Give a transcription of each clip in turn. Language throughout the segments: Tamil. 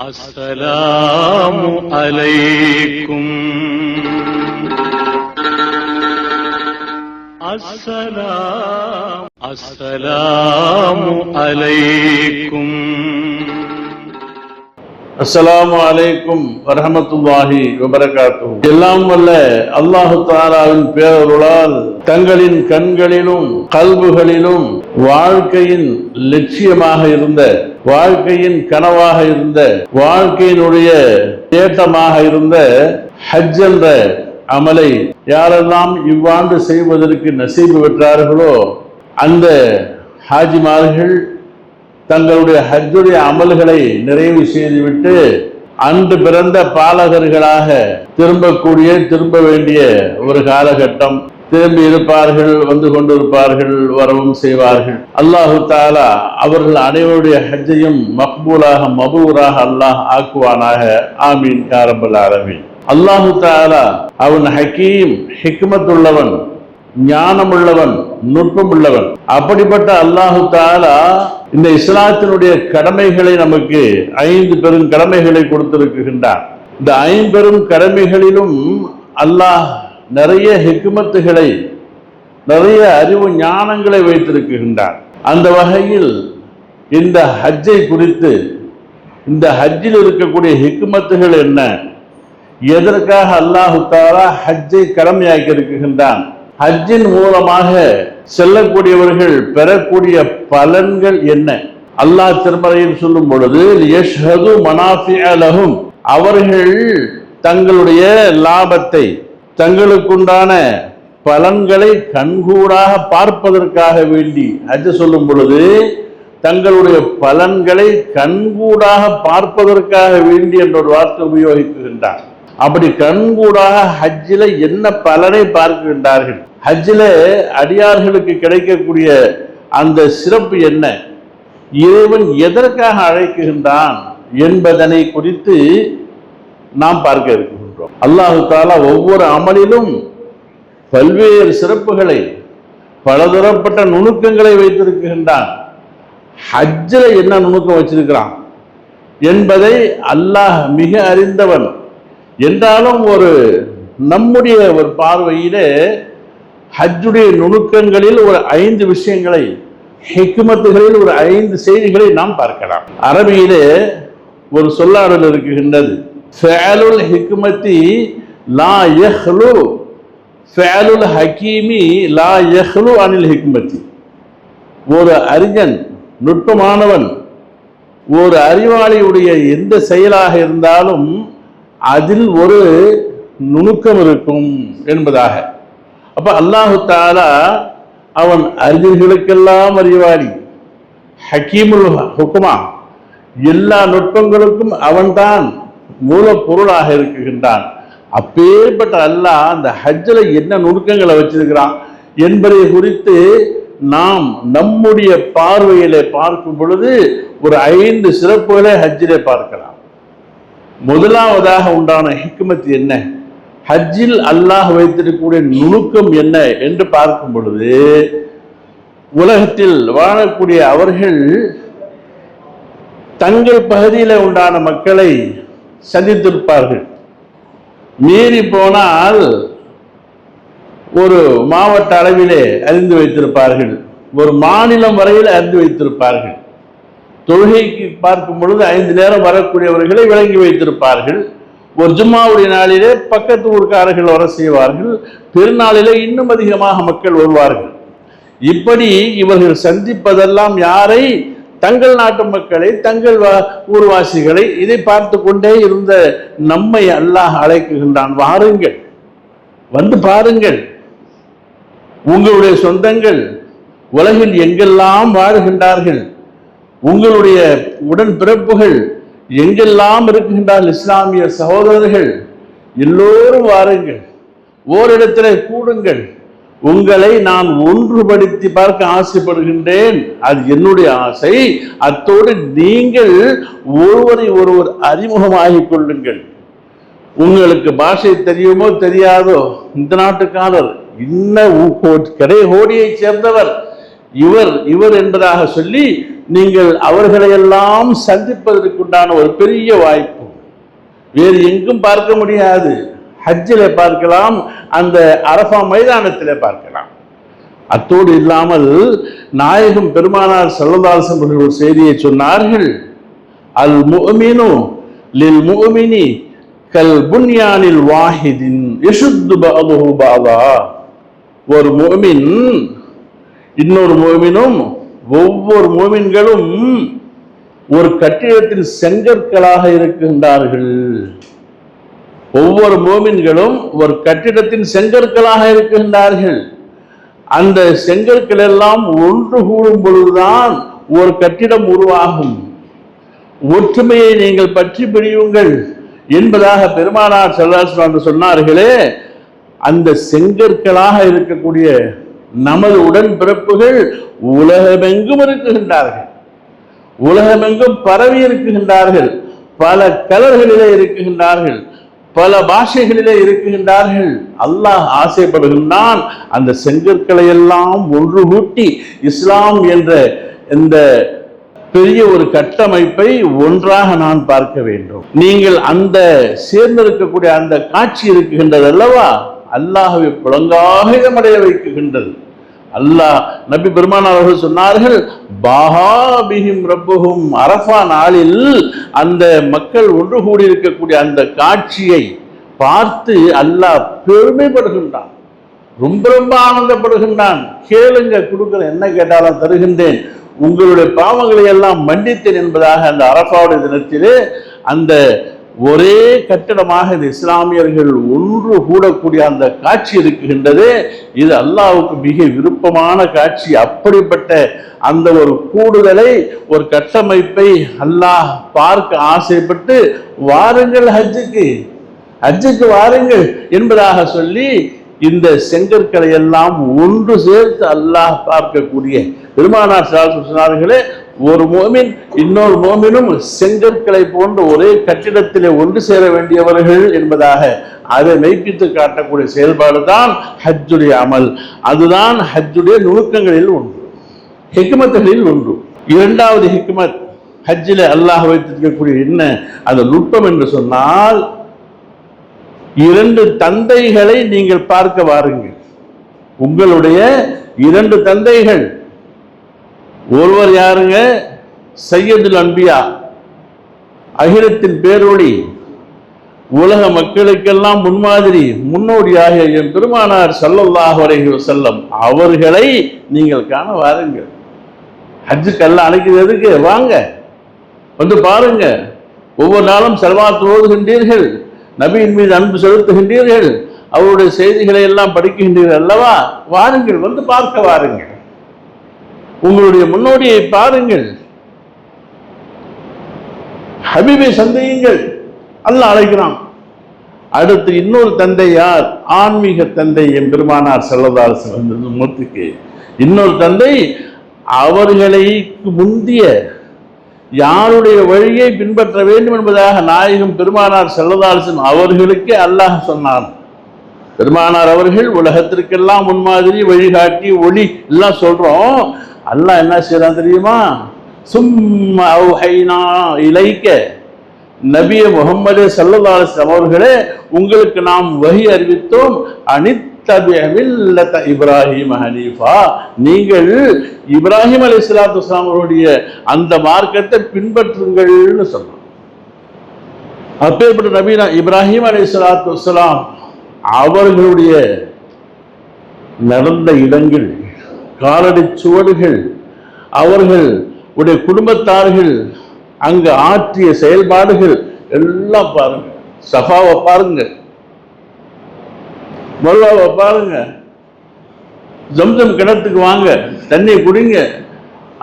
السلام عليكم السلام السلام عليكم அஸ்ஸலாமு அலைக்கும் வரஹமத்துல்லாஹி வபரகாத்து எல்லாம் வல்ல அல்லாஹு தாலாவின் பேரருளால் தங்களின் கண்களிலும் கல்புகளிலும் வாழ்க்கையின் லட்சியமாக இருந்த வாழ்க்கையின் கனவாக இருந்த வாழ்க்கையினுடைய தேட்டமாக இருந்த ஹஜ் என்ற அமலை யாரெல்லாம் இவ்வாண்டு செய்வதற்கு நசீபு பெற்றார்களோ அந்த ஹாஜிமார்கள் தங்களுடைய ஹஜ்ஜுடைய அமல்களை நிறைவு செய்துவிட்டு அன்று பிறந்த பாலகர்களாக திரும்பக்கூடிய திரும்ப வேண்டிய ஒரு காலகட்டம். திரும்பி இருப்பார்கள் வந்து கொண்டிருப்பார்கள் வரவும் செய்வார்கள். அல்லாஹு தாலா அவர்கள் அனைவருடைய ஹஜ்ஜையும் மக்பூலாக மபூராக அல்லாஹ் ஆக்குவானாக. ஆமீன் காரம்பல் ஆலமீன். அல்லாஹு தாலா அவன் ஹக்கீம் ஹிக்மத்துள்ளவன் ஞானமுள்ளவன் நுட்பமுள்ளவன். அப்படிப்பட்ட அல்லாஹு தாலா இந்த இஸ்லாத்தினுடைய கடமைகளை நமக்கு ஐந்து பெரும் கடமைகளை கொடுத்திருக்கின்றான். இந்த ஐம்பெரும் கடமைகளிலும் அல்லாஹ் நிறைய ஹெக்குமத்துகளை நிறைய அறிவு ஞானங்களை வைத்திருக்கின்றான் அந்த வகையில் இந்த ஹஜ்ஜை குறித்து இந்த ஹஜ்ஜில் இருக்கக்கூடிய ஹெக்குமத்துகள் என்ன? எதற்காக அல்லாஹு தாலா ஹஜ்ஜை கடமையாக்கி இருக்கின்றான்? ஹஜ்ஜின் மூலமாக செல்லக்கூடியவர்கள் பெறக்கூடிய பலன்கள் என்ன? அல்லாஹ் திருமறையில் சொல்லும் பொழுது யஷ்ஹது மனாஃபிஅலஹும் அவர்கள் தங்களுடைய லாபத்தை தங்களுக்குண்டான பலன்களை கண்கூடாக பார்ப்பதற்காக வேண்டி ஹஜ் சொல்லும் பொழுது தங்களுடைய பலன்களை கண்கூடாக பார்ப்பதற்காக வேண்டி என்ற ஒரு வார்த்தை உபயோகிக்கின்றார். அப்படி கண்கூடாக ஹஜ்ஜில என்ன பலனை பார்க்கின்றார்கள்? ஹஜ்ஜில் அடியார்களுக்கு கிடைக்கக்கூடிய அந்த சிறப்பு என்ன? இறைவன் எதற்காக அழைக்குகின்றான் என்பதனை குறித்து நாம் பார்க்க இருக்கின்றோம் அல்லாஹு தாலா ஒவ்வொரு அமலிலும் பல்வேறு சிறப்புகளை பலதரப்பட்ட நுணுக்கங்களை வைத்திருக்கின்றான். ஹஜ்ஜில் என்ன நுணுக்கம் வச்சிருக்கிறான்? என்பதை அல்லாஹ் மிக அறிந்தவன். என்றாலும் ஒரு நம்முடைய ஒரு பார்வையிலே ஹஜ்ஜுடைய நுணுக்கங்களில் ஒரு ஐந்து விஷயங்களை ஹெக்குமத்துகளில் ஒரு ஐந்து செய்திகளை நாம் பார்க்கலாம். அரபியிலே ஒரு சொல்லாடல் இருக்குகின்றது ஃபேலுல் ஹிக்மத்தி லா யஹ்லு ஃபேலுல் ஹக்கீமி லா யஹ்லு அனில் ஹிக்மத்தி ஒரு அறிஞன் நுட்பமானவன் ஒரு அறிவாளியுடைய எந்த செயலாக இருந்தாலும் அதில் ஒரு நுணுக்கம் இருக்கும் என்பதாக. அப்போ அல்லாஹு தாலா அவன் அறிஞர்களுக்கெல்லாம் அறிவாளி. ஹக்கீமுல் ஹுக்குமா எல்லா நுட்பங்களுக்கும் அவன்தான். மூலப்பொருளாக இருக்குகின்றான். அப்பேற்பட்ட அல்லாஹ் அந்த ஹஜ்ஜில் என்ன நுணுக்கங்களை வச்சிருக்கிறான் என்பதை குறித்து நாம் நம்முடைய பார்வையிலே பார்க்கும் பொழுது ஒரு ஐந்து சிறப்புகளை ஹஜ்ஜிலே பார்க்கலாம். முதலாவதாக உண்டான ஹிக்மத் என்ன? ஹஜ்ஜில் அல்லாஹ் வைத்திருக்கக்கூடிய நுணுக்கம் என்ன என்று பார்க்கும் பொழுது உலகத்தில் வாழக்கூடிய அவர்கள் தங்கள் பகுதியில் உண்டான மக்களை சந்தித்திருப்பார்கள். மீறி போனால் ஒரு மாவட்ட அளவிலே அறிந்து வைத்திருப்பார்கள். ஒரு மாநிலம் வரையில் அறிந்து வைத்திருப்பார்கள். தொழுகைக்கு பார்க்கும் பொழுது ஐந்து நேரம் வரக்கூடியவர்களை விளங்கி வைத்திருப்பார்கள். ஒரு ஜும்மாவுடைய நாளிலே பக்கத்து ஊர்க்காரர்கள் வர செய்வார்கள். பெருநாளிலே இன்னும் அதிகமாக மக்கள் வருவார்கள். இப்படி இவர்கள் சந்திப்பதெல்லாம் யாரை தங்கள் நாட்டு மக்களை தங்கள் வா- ஊர்வாசிகளை இதை பார்த்து கொண்டே இருந்த நம்மை அல்லாஹ் அழைக்குகின்றான். வாருங்கள். வந்து பாருங்கள். உங்களுடைய சொந்தங்கள் உலகில் எங்கெல்லாம் வாழ்கின்றார்கள்? உங்களுடைய உடன்பிறப்புகள் எங்கெல்லாம் இருக்கின்றார்கள் இஸ்லாமிய சகோதரர்கள் எல்லோரும் வாருங்கள். ஓரிடத்தில் கூடுங்கள். உங்களை நான் ஒன்றுபடுத்தி பார்க்க ஆசைப்படுகின்றேன். அது என்னுடைய ஆசை. அத்தோடு நீங்கள் ஒருவரை ஒருவர் அறிமுகமாகிக் கொள்ளுங்கள். உங்களுக்கு பாஷை தெரியுமோ தெரியாதோ இந்த நாட்டுக்காரர் இன்ன கடை ஹோடியைச் சேர்ந்தவர். இவர் இவர் என்பதாக சொல்லி நீங்கள் அவர்களையெல்லாம் சந்திப்பதற்குண்டான ஒரு பெரிய வாய்ப்பு. வேறு எங்கும் பார்க்க முடியாது. ஹஜ்ஜில் பார்க்கலாம் அந்த அரஃபா மைதானத்தில் பார்க்கலாம். அத்தோடு இல்லாமல் நாயகம் பெருமானார் செல்லதாசன் அவர்கள் ஒரு செய்தியை சொன்னார்கள். அல் முഅமினு லில் முகமினி கல் புன்யானில் வாஹிதின் யசுத்து பஅதுஹு பாபா ஒரு முஅமின் இன்னொரு முகமினும் ஒவ்வொரு முஅமின்களும் ஒரு கட்டிடத்தின் செங்கற்களாக இருக்கின்றார்கள். ஒவ்வொரு மோமின்களும் ஒரு கட்டிடத்தின் செங்கற்களாக இருக்கின்றார்கள். அந்த செங்கற்கள் எல்லாம் ஒன்று கூடும் பொழுதுதான் ஒரு கட்டிடம் உருவாகும். ஒற்றுமையை நீங்கள் பற்றி பிரியுங்கள் என்பதாக பெருமானார் செல்லாசன் என்று சொன்னார்களே அந்த செங்கற்களாக இருக்கக்கூடிய நமது உடன்பிறப்புகள் உலகமெங்கும் இருக்குகின்றார்கள். உலகமெங்கும் பரவி இருக்குகின்றார்கள். பல கலர்களிலே இருக்குகின்றார்கள். பல பாஷைகளிலே இருக்குகின்றார்கள் அல்லாஹ் ஆசைப்படுகின்றான். அந்த செங்கற்களை எல்லாம் ஒன்று கூட்டி இஸ்லாம் என்ற இந்த பெரிய ஒரு கட்டமைப்பை ஒன்றாக நான் பார்க்க வேண்டும். நீங்கள் அந்த சேர்ந்திருக்கக்கூடிய அந்த காட்சி இருக்குகின்றது அல்லவா? அல்லாஹவை புலங்காகிதமடைய வைக்குகின்றது. அல்லாஹ் நபி பெருமான் அவர்கள் சொன்னார்கள் பாஹாபிஹிம் ரப்புஹும் அரஃபா நாளில் அந்த மக்கள் ஒன்று கூடி இருக்கக்கூடிய அந்த காட்சியை பார்த்து அல்லாஹ் பெருமைப்படுகின்றான். ரொம்ப ரொம்ப ஆனந்தப்படுகின்றான். கேளுங்க கொடுக்குறேன் என்ன கேட்டாலும் தருகின்றேன். உங்களுடைய பாவங்களை எல்லாம் மன்னித்தேன் என்பதாக அந்த அரபாவுடைய தினத்திலே அந்த ஒரே கட்டிடமாக இந்த இஸ்லாமியர்கள் ஒன்று கூடக்கூடிய அந்த காட்சி இருக்குகின்றது இது அல்லாவுக்கு மிக விருப்பமான காட்சி. அப்படிப்பட்ட அந்த ஒரு கூடுதலை ஒரு கட்டமைப்பை அல்லாஹ் பார்க்க ஆசைப்பட்டு வாருங்கள் ஹஜ்ஜுக்கு. ஹஜ்ஜுக்கு வாருங்கள் என்பதாக சொல்லி இந்த செங்கற்களை எல்லாம் ஒன்று சேர்த்து அல்லாஹ் பார்க்கக்கூடிய. பெருமானார் சார் சொன்னார்களே ஒரு மோமின் இன்னொரு மோமினும் செங்கற்களை போன்ற ஒரே கட்டிடத்திலே ஒன்று சேர வேண்டியவர்கள் என்பதாக அதை மெய்ப்பித்து காட்டக்கூடிய செயல்பாடு தான் ஹஜ்ஜுடைய அமல். அதுதான் ஹஜ்ஜுடைய நுணுக்கங்களில் ஒன்று. ஹிக்மத்துகளில் ஒன்று. இரண்டாவது ஹெக்குமத் ஹஜ்ஜில் அல்லாஹ் வைத்திருக்கக்கூடிய என்ன? அந்த நுட்பம் என்று சொன்னால் இரண்டு தந்தைகளை நீங்கள் பார்க்க வாருங்கள். உங்களுடைய இரண்டு தந்தைகள் ஒருவர் யாருங்க? சையதுல் அன்பியா. அகிலத்தின் பேரொளி. உலக மக்களுக்கெல்லாம் முன்மாதிரி முன்னோடியாக என் பெருமானார் ஸல்லல்லாஹு அலைஹி வஸல்லம் அவர்களை நீங்கள் காண வாருங்கள். ஹஜ்ஜு கல்ல அழைக்கிறதுக்கு வாங்க. வந்து பாருங்க. ஒவ்வொரு நாளும் செல்வாத்து ஓதுகின்றீர்கள். நபியின் மீது அன்பு செலுத்துகின்றீர்கள். அவருடைய செய்திகளை எல்லாம் படிக்கின்றீர்கள் அல்லவா? வாருங்கள் வந்து பார்க்க வாருங்கள். உங்களுடைய முன்னோடியை பாருங்கள். ஹபீபை சந்தையுங்கள். அல்ல அழைக்கிறான். அடுத்து இன்னொரு தந்தை யார்? ஆன்மீக தந்தை என் பெருமானார் செல்லதார் மூர்த்திக்கு. இன்னொரு தந்தை அவர்களை முந்திய யாருடைய வழியை பின்பற்ற வேண்டும் என்பதாக நாயகம் பெருமானார் செல்லதாரசன் அவர்களுக்கே அல்லாஹ் சொன்னான். பெருமானார் அவர்கள் உலகத்திற்கெல்லாம் முன்மாதிரி வழிகாட்டி ஒளி எல்லாம் சொல்றோம். அல்லாஹ் என்ன செய்யறான் தெரியுமா? சும்மா அவுஹைனா இலைக்க. நபிய முகமது சல்லுல்லாஸ்லாம் அவர்களே உங்களுக்கு நாம் வகி அறிவித்தோம். அனித்தபில்லத இப்ராஹிம் ஹனீஃபா. நீங்கள் இப்ராஹிம் அலி சலாத்து அவருடைய அந்த மார்க்கத்தை பின்பற்றுங்கள்னு சொன்னோம் அப்பேற்பட்ட நபீனா இப்ராஹிம் அலி சலாத்து அவர்களுடைய நடந்த இடங்கள் காலடி சுவடுகள் அவர்கள் உடைய குடும்பத்தார்கள் அங்கு ஆற்றிய செயல்பாடுகள் எல்லாம் பாருங்க. சஃபாவை பாருங்க. மருவாவை பாருங்க. ஜம்ஜம் கிணத்துக்கு வாங்க தண்ணியை குடிங்க.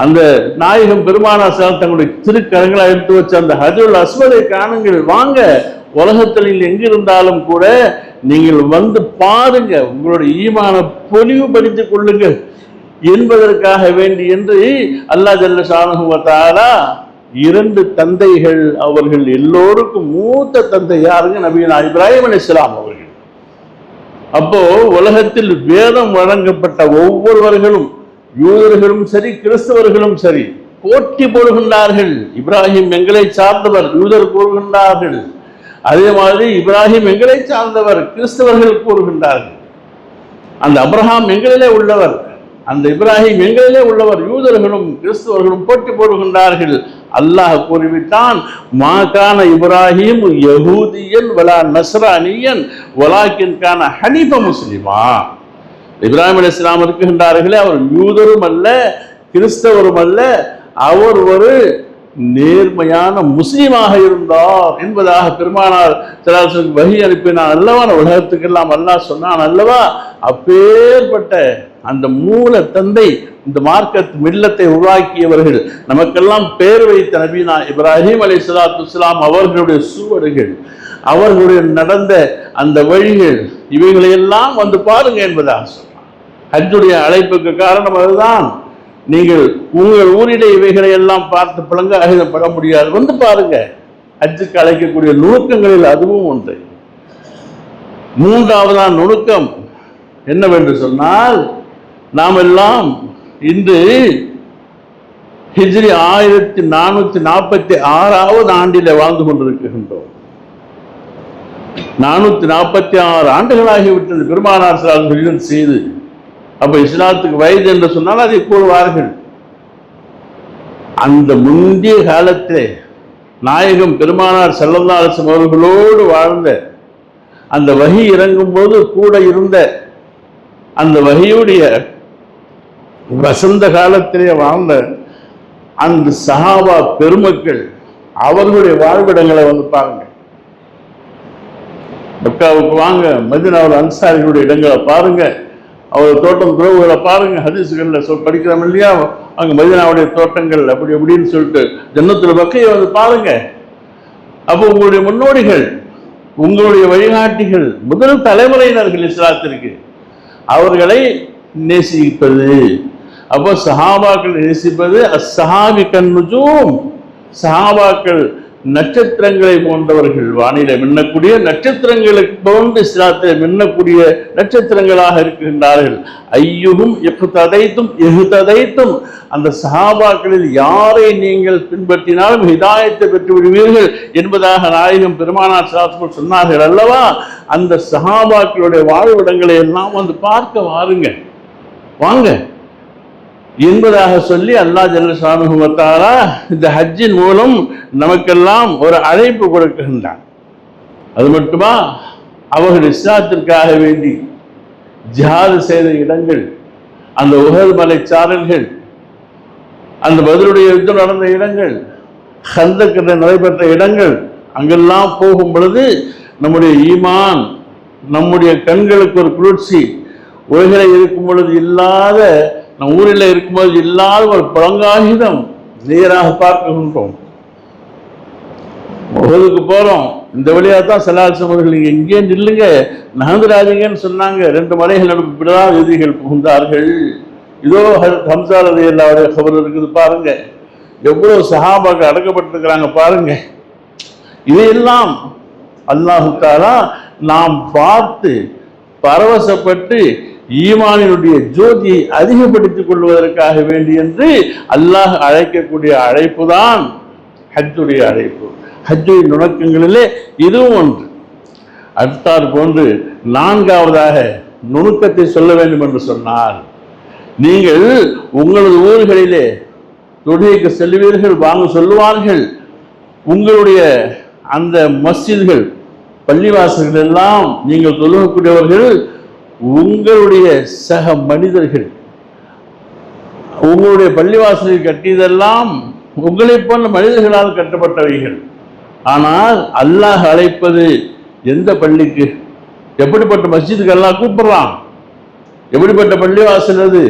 அந்த நாயகம் பெருமானா சார் தங்களுடைய திருக்கரங்களை எடுத்து வச்ச அந்த ஹஜுல் அஸ்வதை காணுங்கள் வாங்க. உலகத்தில் எங்க இருந்தாலும் கூட நீங்கள் வந்து பாருங்க. உங்களுடைய ஈமான பொலிவுபடுத்திக் கொள்ளுங்கள். என்பதற்காக வேண்டி என்று அல்லாஹ் ஜல்ல ஷானுவத்தாலா இரண்டு தந்தைகள் அவர்கள் எல்லோருக்கும் மூத்த தந்தை யாருங்க? நபீனா இப்ராஹிம் இஸ்லாம் அவர்கள். அப்போ உலகத்தில் வேதம் வழங்கப்பட்ட ஒவ்வொருவர்களும் யூதர்களும் சரி கிறிஸ்தவர்களும் சரி போட்டி போடுகின்றார்கள். இப்ராஹிம் எங்களை சார்ந்தவர் யூதர் கூறுகின்றார்கள் அதே மாதிரி இப்ராஹிம் எங்களை சார்ந்தவர் கிறிஸ்தவர்கள் கூறுகின்றார்கள் அந்த அப்ரஹாம் எங்களிலே உள்ளவர். அந்த இப்ராஹிம் எங்களிலே உள்ளவர் யூதர்களும் கிறிஸ்துவர்களும் போட்டி போடுகின்றார்கள். அல்லாஹ் கூறிவிட்டான் மாக்கான இப்ராஹிம் யகூதியன் வலா நஸ்ரானியன் வலாக்கின் கான ஹனீஃப முஸ்லிமா. இப்ராஹிம் அலி இஸ்லாம் இருக்கின்றார்களே அவர் யூதரும் அல்ல கிறிஸ்தவரும் அல்ல அவர் ஒரு நேர்மையான முஸ்லீமாக இருந்தார் என்பதாக பெருமானார் சலாசன் வகி அனுப்பினான் அல்லவா உலகத்துக்கெல்லாம் அல்லாஹ் சொன்னான் அல்லவா? அப்பேற்பட்ட அந்த மூல தந்தை இந்த மார்க்கத் மில்லத்தை உருவாக்கியவர்கள் நமக்கெல்லாம் பேர் வைத்த நபீனா இப்ராஹிம் அலி சலாத்து இஸ்லாம் அவர்களுடைய சுவடுகள் அவர்களுடைய நடந்த அந்த வழிகள் இவைகளையெல்லாம் வந்து பாருங்க என்பதாக சொன்னார். ஹஜ்ஜுடைய அழைப்புக்கு காரணம் அதுதான். நீங்கள் உங்கள் ஊரிலே இவைகளை எல்லாம் பார்த்து பிளங்காகிதப்பட முடியாது. வந்து பாருங்க. ஹஜ்ஜுக்கு அழைக்கக்கூடிய நுணுக்கங்களில் அதுவும் ஒன்று. மூன்றாவதான நுணுக்கம் என்னவென்று சொன்னால் நாம் எல்லாம் இன்று ஹிஜ்ரி ஆயிரத்தி நானூத்தி நாற்பத்தி ஆறாவது ஆண்டிலே வாழ்ந்து கொண்டிருக்கின்றோம். நானூத்தி நாற்பத்தி ஆறு ஆண்டுகளாகிவிட்டது பெருமானார் சார் செய்து. அப்ப இஸ்லாத்துக்கு வயது என்று சொன்னால் அதை கூறுவார்கள். அந்த முந்தைய காலத்திலே நாயகம் பெருமானார் செல்லல்லாசம் அவர்களோடு வாழ்ந்த அந்த வகி இறங்கும் போது கூட இருந்த அந்த வகையுடைய வசந்த காலத்திலே வாழ்ந்த அந்த சஹாபா பெருமக்கள் அவர்களுடைய வாழ்விடங்களை வந்து பாருங்க. மக்காவுக்கு வாங்க மதினாவில் அன்சாரிகளுடைய இடங்களை பாருங்க. அவர் தோட்டம் துறவுகளை பாருங்க. ஹதீஸ்களில் சொல் படிக்கிறோம் இல்லையா? அங்க மதினாவுடைய தோட்டங்கள் அப்படி அப்படின்னு சொல்லிட்டு ஜன்னத்தில் பக்கையை வந்து பாருங்க. அப்போ உங்களுடைய முன்னோடிகள் உங்களுடைய வழிகாட்டிகள் முதல் தலைமுறையினர்கள் இஸ்லாத்திற்கு அவர்களை நேசிப்பது. அப்போ சஹாபாக்கள் நேசிப்பது அஸ்ஸஹாபி கண்ணுஜூம் சஹாபாக்கள் நட்சத்திரங்களை போன்றவர்கள். வானிலை மின்னக்கூடிய நட்சத்திரங்களுக்கு போன்று இஸ்லாத்தில் மின்னக்கூடிய நட்சத்திரங்களாக இருக்கின்றார்கள். ஐயுகும் எகுததைத்தும் எகுததைத்தும். அந்த சஹாபாக்களில் யாரை நீங்கள் பின்பற்றினாலும் ஹிதாயத்தை பெற்று விடுவீர்கள் என்பதாக நாயகம் பெருமானார் சாஸ்திரம் சொன்னார்கள் அல்லவா? அந்த சஹாபாக்களுடைய வாழ்விடங்களை எல்லாம் வந்து பார்க்க வாருங்க. வாங்க. என்பதாக சொல்லி அல்லா ஜல்ல சாமிகுமத்தாரா இந்த ஹஜ்ஜின் மூலம் நமக்கெல்லாம் ஒரு அழைப்பு கொடுக்கின்றான். அது மட்டுமா? அவர்கள் இஸ்லாத்திற்காக வேண்டி ஜிஹாது செய்த இடங்கள் அந்த உகல் மலை சாரல்கள் அந்த பதிலுடைய யுத்தம் நடந்த இடங்கள் ஹந்தக்கிற நடைபெற்ற இடங்கள் அங்கெல்லாம் போகும் பொழுது நம்முடைய ஈமான் நம்முடைய கண்களுக்கு ஒரு குளிர்ச்சி உலகில் இருக்கும் பொழுது இல்லாத நம் ஊரில் இருக்கும்போது இல்லாத ஒரு புலங்காகிதம் நேராக பார்க்கின்றோம் முகதுக்கு போறோம். இந்த வழியாக தான் சலாசம் அவர்கள் நீங்க எங்கேயே நில்லுங்க. நகர்ந்துடாதீங்கன்னு சொன்னாங்க. ரெண்டு மலைகள் நடுப்பு இப்படிதான் எதிரிகள் புகுந்தார்கள். இதோ ஹம்சா ரதி எல்லாருடைய கபர் இருக்குது பாருங்க. எவ்வளவு சஹாபாக்கள் அடக்கப்பட்டிருக்கிறாங்க பாருங்க. இதையெல்லாம் அல்லாஹு தாலா நாம் பார்த்து பரவசப்பட்டு ஈமானினுடைய ஜோதியை அதிகப்படுத்திக் கொள்வதற்காக வேண்டி என்று அல்லாஹ் அழைக்கக்கூடிய அழைப்பு தான் ஹஜ்ஜுடைய அழைப்பு. ஹஜ்ஜுடைய நுணக்கங்களிலே இதுவும் ஒன்று. அடுத்தார் போன்று நான்காவதாக நுணுக்கத்தை சொல்ல வேண்டும் என்று சொன்னார் நீங்கள் உங்களது ஊர்களிலே தொழுகைக்கு செல்வீர்கள் வாங்க சொல்லுவார்கள். உங்களுடைய அந்த மஸ்ஜித்கள் பள்ளிவாசல்கள் எல்லாம் நீங்கள் தொழுகக்கூடியவர்கள் உங்களுடைய சக மனிதர்கள் உங்களுடைய பள்ளிவாசலில் கட்டியதெல்லாம் உங்களைப் போன்ற மனிதர்களால் கட்டப்பட்டவைகள். ஆனால் அல்லாஹ் அழைப்பது எந்த பள்ளிக்கு? எப்படிப்பட்ட மஸ்ஜிதுக்கு எல்லாம் கூப்பிடுறான்? எப்படிப்பட்ட பள்ளிவாசல் அது?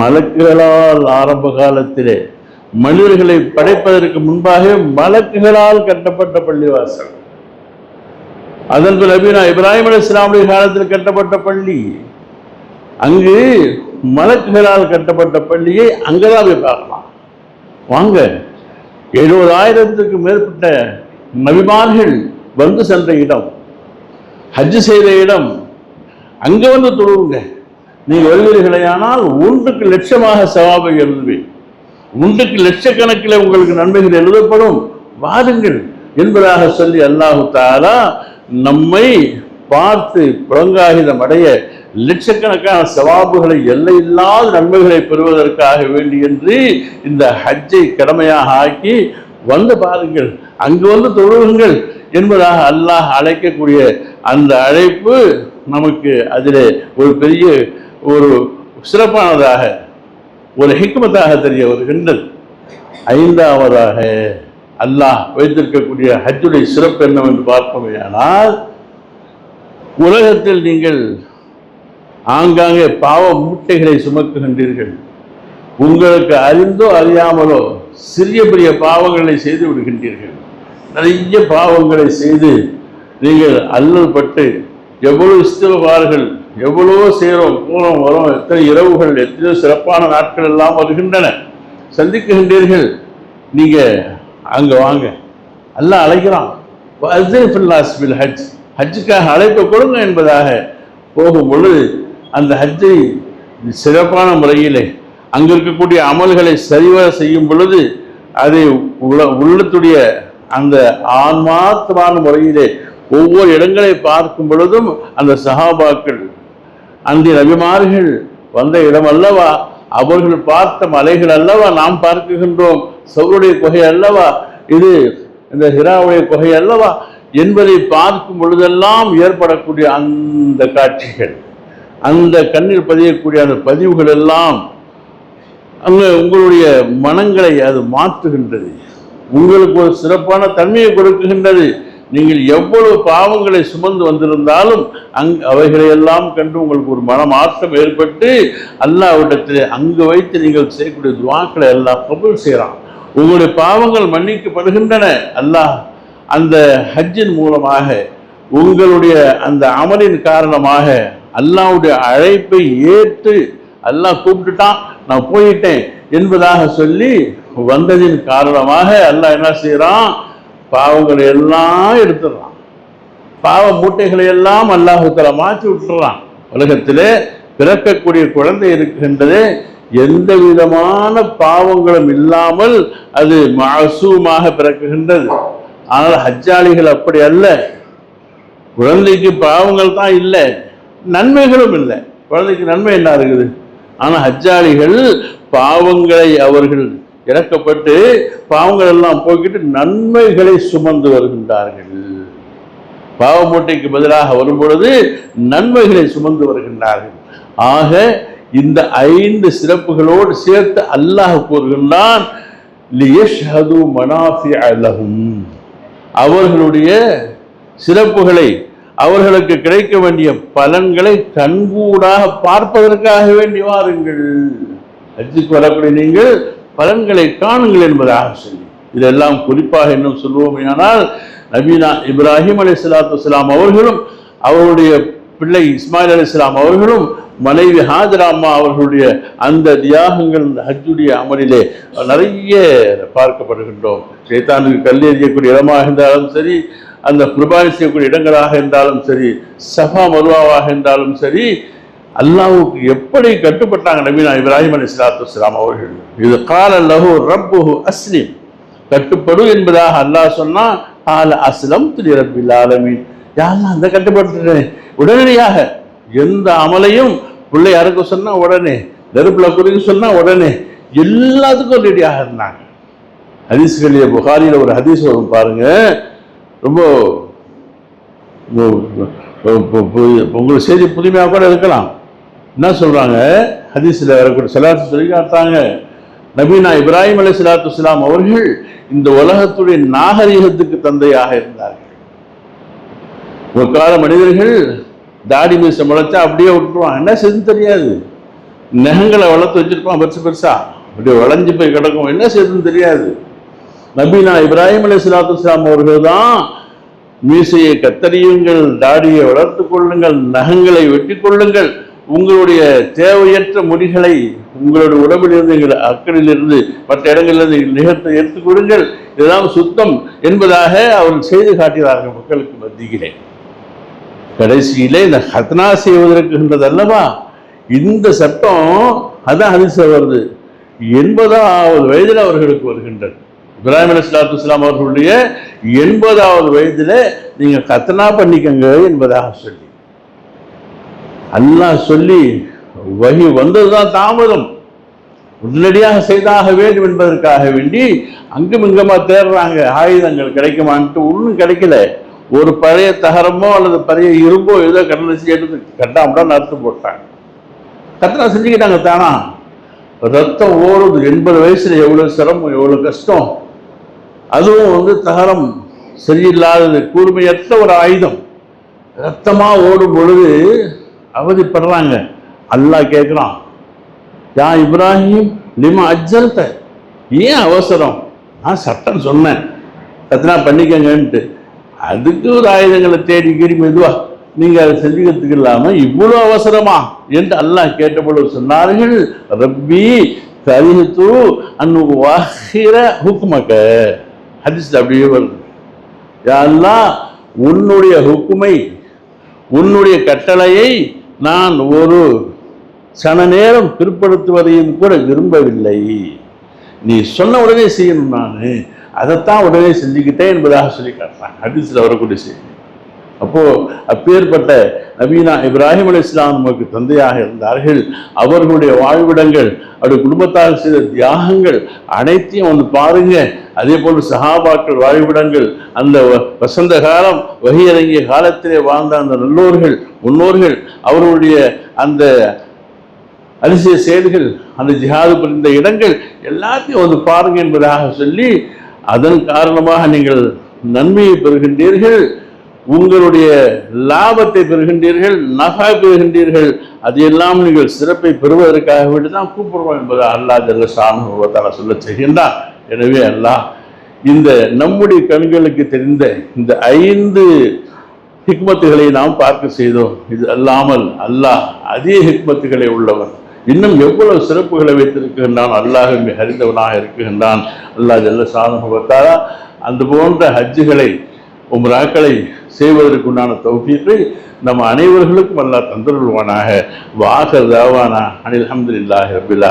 மலக்குகளால் ஆரம்ப காலத்திலே மனிதர்களை படைப்பதற்கு முன்பாக மலக்குகளால் கட்டப்பட்ட பள்ளிவாசல். அதன் பின் நபீனா இப்ராஹிம் அலி இஸ்லாமுடைய காலத்தில் கட்டப்பட்ட பள்ளி. அங்கு மலக்குகளால் கட்டப்பட்ட பள்ளியை அங்கதான் போய் பார்க்கலாம். வாங்க எழுபதாயிரத்துக்கு மேற்பட்ட நபிமார்கள் வந்து சென்ற இடம். ஹஜ் செய்த இடம். அங்க வந்து தொழுவுங்க. நீ எழுதியீர்களேயானால் ஒன்றுக்கு லட்சமாக சவாபை எழுதுவேன் உண்டுக்கு லட்சக்கணக்கில் உங்களுக்கு நன்மைகள் எழுதப்படும். வாருங்கள் என்பதாக சொல்லி அல்லாஹு தாலா நம்மை பார்த்து புலங்காகிதம் அடைய லட்சக்கணக்கான சவாபுகளை எல்லையில்லாத நன்மைகளை பெறுவதற்காக வேண்டி என்று இந்த ஹஜ்ஜை கடமையாக ஆக்கி வந்து பாருங்கள் அங்கு வந்து தொழுகுங்கள் என்பதாக அல்லாஹ் அழைக்கக்கூடிய அந்த அழைப்பு நமக்கு அதிலே ஒரு பெரிய ஒரு சிறப்பானதாக ஒரு ஹிக்மத்தாக தெரிய வருகின்றது. ஐந்தாவதாக அல்லாஹ் வைத்திருக்கக்கூடிய ஹஜ்ஜுடைய சிறப்பு என்னவென்று பார்ப்போமேயானால் உலகத்தில் நீங்கள் ஆங்காங்கே பாவ மூட்டைகளை சுமக்குகின்றீர்கள். உங்களுக்கு அறிந்தோ அறியாமலோ சிறிய பெரிய பாவங்களை செய்து விடுகின்றீர்கள். நிறைய பாவங்களை செய்து நீங்கள் அல்லல்பட்டு பட்டு எவ்வளவு இஸ்திரவார்கள் எவ்வளவோ செய்கிறோம் போனோம் வரோம் எத்தனை இரவுகள் எத்தனையோ சிறப்பான நாட்கள் எல்லாம் வருகின்றன. சந்திக்குகின்றீர்கள். நீங்கள் அங்கே வாங்க. எல்லாம் அழைக்கிறான். வஅஸ்ஸின் ஹஜ். ஹஜ்ஜுக்காக அழைப்பு கொடுங்க என்பதாக போகும் பொழுது அந்த ஹஜ்ஜை சிறப்பான முறையிலே அங்கே இருக்கக்கூடிய அமல்களை சரிவர செய்யும் பொழுது அதை உள்ள உள்ளத்துடைய அந்த ஆன்மாத்தமான முறையிலே ஒவ்வொரு இடங்களை பார்க்கும் பொழுதும் அந்த சஹாபாக்கள் அந்த நபிமார்கள் வந்த இடம் அல்லவா? அவர்கள் பார்த்த மலைகள் அல்லவா நாம் பார்க்குகின்றோம்? சவுருடைய குகை அல்லவா? இது இந்த ஹிராவுடைய குகை அல்லவா? என்பதை பார்க்கும் பொழுதெல்லாம் ஏற்படக்கூடிய அந்த காட்சிகள் அந்த கண்ணில் பதியக்கூடிய அந்த பதிவுகள் எல்லாம் அங்க உங்களுடைய மனங்களை அது மாற்றுகின்றது. உங்களுக்கு ஒரு சிறப்பான தன்மையை கொடுக்குகின்றது. நீங்கள் எவ்வளவு பாவங்களை சுமந்து வந்திருந்தாலும் அங் அவைகளையெல்லாம் கண்டு உங்களுக்கு ஒரு மன மாற்றம் ஏற்பட்டு அல்லாவிடத்தில் அங்கு வைத்து நீங்கள் செய்யக்கூடிய துவாக்களை எல்லாம் கபூல் செய்கிறான் உங்களுடைய பாவங்கள் மன்னிக்கப்படுகின்றன. அல்லாஹ் அந்த ஹஜ்ஜின் மூலமாக உங்களுடைய அந்த அமலின் காரணமாக அல்லாவுடைய அழைப்பை ஏற்று அல்லாஹ் கூப்பிட்டுட்டான் நான் போயிட்டேன் என்பதாக சொல்லி வந்ததின் காரணமாக அல்லாஹ் என்ன செய்கிறான் பாவங்களை எல்லாம் எடுத்துடுறான். பாவ மூட்டைகளை எல்லாம் அல்லாஹுத்தலா மாற்றி விட்டுறான். உலகத்திலே பிறக்கக்கூடிய குழந்தை இருக்கின்றது. எந்த விதமான பாவங்களும் இல்லாமல் அது மாசூமாக பிறக்குகின்றது. ஆனால் ஹஜ்ஜாளிகள் அப்படி அல்ல. குழந்தைக்கு பாவங்கள் தான் இல்லை. நன்மைகளும் இல்லை. குழந்தைக்கு நன்மை என்ன இருக்குது? ஆனால் ஹஜ்ஜாளிகள் பாவங்களை அவர்கள் இறக்கப்பட்டு பாவங்கள் எல்லாம் போய்கிட்டு நன்மைகளை சுமந்து வருகின்றார்கள். பாவ மூட்டைக்கு பதிலாக வரும்பொழுது நன்மைகளை சுமந்து வருகின்றார்கள். ஆக இந்த ஐந்து சிறப்புகளோடு சேர்த்து அல்லாஹ் கூறுகின்றான் அவர்களுடைய சிறப்புகளை அவர்களுக்கு கிடைக்க வேண்டிய பலன்களை கண்கூடாக பார்ப்பதற்காக வேண்டி வாருங்கள். ஹஜ்ஜுக்கு வரக்கூடிய நீங்கள் பலன்களை காணுங்கள் என்பதாக சொல்லி. இதெல்லாம் குறிப்பாக இன்னும் சொல்லுவோமேயானால் நபீனா இப்ராஹிம் அலி சலாத்து அவர்களும் அவருடைய பிள்ளை இஸ்மாயில் அலி அவர்களும் மனைவி ஹாஜராம்மா அவர்களுடைய அந்த தியாகங்கள் ஹஜ்ஜுடைய அமலிலே நிறைய பார்க்கப்படுகின்றோம். சேத்தானுக்கு கல் எறியக்கூடிய இடமாக இருந்தாலும் சரி அந்த குர்பானி செய்யக்கூடிய இடங்களாக இருந்தாலும் சரி சஃபா மருவாவாக இருந்தாலும் சரி அல்லாவுக்கு எப்படி கட்டுப்பட்டாங்க நபீனா இப்ராஹிம் அலி சலாத்து அவர்கள்? இது கால லஹு ரப்பு அஸ்லிம். கட்டுப்படு என்பதாக அல்லாஹ் சொன்னா கால அஸ்லம் திரு ரப்பில் ஆலமீன். யாரெல்லாம் அந்த கட்டுப்பட்டுட்டேன் உடனடியாக எந்த அமலையும் பிள்ளை அறுக்க சொன்னா உடனே நெருப்புல குறிக்க சொன்னா உடனே எல்லாத்துக்கும் ரெடியாக இருந்தாங்க. ஹதீஸ்களிய புகாரியில் ஒரு ஹதீஸ் வரும் பாருங்க. ரொம்ப உங்களுக்கு செய்தி புதுமையாக கூட இருக்கலாம். என்ன சொல்றாங்க? ஹதீஸ்ல வரக்கூடிய சலாத்து சொல்லி காட்டாங்க நபீனா இப்ராஹிம் அலி சலாத்து இஸ்லாம் அவர்கள் இந்த உலகத்துடைய நாகரிகத்துக்கு தந்தையாக இருந்தார்கள். ஒரு கால மனிதர்கள் தாடி மீசை முளைச்சா அப்படியே விட்டுருவான். என்ன செய்து தெரியாது. நகங்களை வளர்த்து வச்சிருப்பான் பெருசு பெருசா. அப்படியே வளைஞ்சு போய் கிடக்கும். என்ன செய்யுதுன்னு தெரியாது. நபீனா இப்ராஹிம் அலி சலாத்து இஸ்லாம் அவர்கள் தான் மீசையை கத்தறியுங்கள் தாடியை வளர்த்துக் கொள்ளுங்கள் நகங்களை வெட்டி கொள்ளுங்கள். உங்களுடைய தேவையற்ற முடிகளை உங்களுடைய உடம்பிலிருந்து எங்கள் அக்கடிலிருந்து மற்ற இடங்களிலிருந்து நிகழ்த்த எடுத்துக் கொடுங்கள் இதெல்லாம் சுத்தம் என்பதாக அவர்கள் செய்து காட்டினார்கள் மக்களுக்கு மத்தியிலே. கடைசியிலே இந்த ஹத்னா செய்வதற்குன்றது அல்லவா இந்த சட்டம் அதான் ஹதீஸ்ல வருது. எண்பதாவது வயதில் அவர்களுக்கு வருகின்றது. இப்ராஹிம் அலி சலாத்து இஸ்லாம் அவர்களுடைய எண்பதாவது வயதில் நீங்க கத்தனா பண்ணிக்கங்க என்பதாக சொல்லி. அல்லாஹ் சொல்லி வகி வந்ததுதான் தாமதம். உடனடியாக செய்தாக வேண்டும் என்பதற்காக வேண்டி அங்கும் இங்கமாக தேடுறாங்க. ஆயுதங்கள் கிடைக்குமான்ட்டு ஒன்றும் கிடைக்கல. ஒரு பழைய தகரமோ அல்லது பழைய இரும்போ ஏதோ கடந்து எடுத்து கட்டாமடா நடத்து போட்டாங்க. கத்தனா செஞ்சுக்கிட்டாங்க தானா? ரத்தம் ஓடுது. எண்பது வயசுல எவ்வளவு சிரமம் எவ்வளவு கஷ்டம். அதுவும் வந்து தகரம் சரியில்லாதது கூர்மையற்ற ஒரு ஆயுதம். ரத்தமா ஓடும் பொழுது அவதிப்படுறாங்க. அல்லாஹ் கேட்குறான் யா இப்ராஹிம் லிமா அஜல்த ஏன் அவசரம்? நான் சட்டம் சொன்னேன். கத்தனா பண்ணிக்கங்கன்ட்டு. அதுக்கு ஒரு ஆயுதங்களை தேடி கீறி மெதுவா நீங்கள் அதை செஞ்சுக்கிறதுக்கு இல்லாமல் இவ்வளோ அவசரமா என்று அல்லாஹ் கேட்டபொழுது சொன்னார்கள் ரப்பி கரிஹத்து அன்னு வாகிற ஹுக்குமக்க ஹரிஸ் அப்படியே வருது. யா உன்னுடைய ஹுக்குமை உன்னுடைய கட்டளையை நான் ஒரு சன நேரம் பிற்படுத்துவதையும் கூட விரும்பவில்லை. நீ சொன்ன உடனே செய்யணும் நான். அதைத்தான் உடனே செஞ்சுக்கிட்டேன் என்பதாக சொல்லி காட்டுறான் ஹதீஸில் வரக்கூடிய செய்தி. அப்போ அப்பேற்பட்ட நவீனா இப்ராஹிம் அலி இஸ்லாம் நமக்கு தந்தையாக இருந்தார்கள். அவர்களுடைய வாழ்விடங்கள் அவருடைய குடும்பத்தால் செய்த தியாகங்கள் அனைத்தையும் வந்து பாருங்க. அதே போல் சஹாபாக்கள் வாழ்விடங்கள் அந்த வ- வசந்த காலம் வகையிறங்கிய காலத்திலே வாழ்ந்த அந்த நல்லோர்கள் முன்னோர்கள் அவர்களுடைய அந்த அதிசய செயல்கள் அந்த ஜிஹாது புரிந்த இடங்கள் எல்லாத்தையும் வந்து பாருங்க என்பதாக சொல்லி அதன் காரணமாக நீங்கள் நன்மையை பெறுகின்றீர்கள் உங்களுடைய லாபத்தை பெறுகின்றீர்கள் நகை பெறுகின்றீர்கள் அதையெல்லாம் நீங்கள் சிறப்பை பெறுவதற்காக வேண்டி தான் கூப்பிடுவோம் என்பதை அல்லாஹ் ஜல்லசான சொல்ல செய்கின்றான். எனவே அல்லாஹ் இந்த நம்முடைய கண்களுக்கு தெரிந்த இந்த ஐந்து ஹிக்மத்துகளை நாம் பார்க்க செய்தோம். இது அல்லாமல் அல்லாஹ் அதிக ஹிக்மத்துகளை உள்ளவன். இன்னும் எவ்வளவு சிறப்புகளை வைத்திருக்கின்றான்? அல்லாஹ் மிக அறிந்தவனாக இருக்குகின்றான் அல்லாஹ் ஜல்ல சாதகத்தாரா அந்த போன்ற ஹஜ்ஜுகளை உம்ராக்களை செய்வதற்குண்டான தௌஃபீத்தை நம்ம அனைவர்களுக்கும் அல்லா தந்தருள்வானாக. வாசல் தாவானா அனில் அஹமதுல்லாஹி ரபில்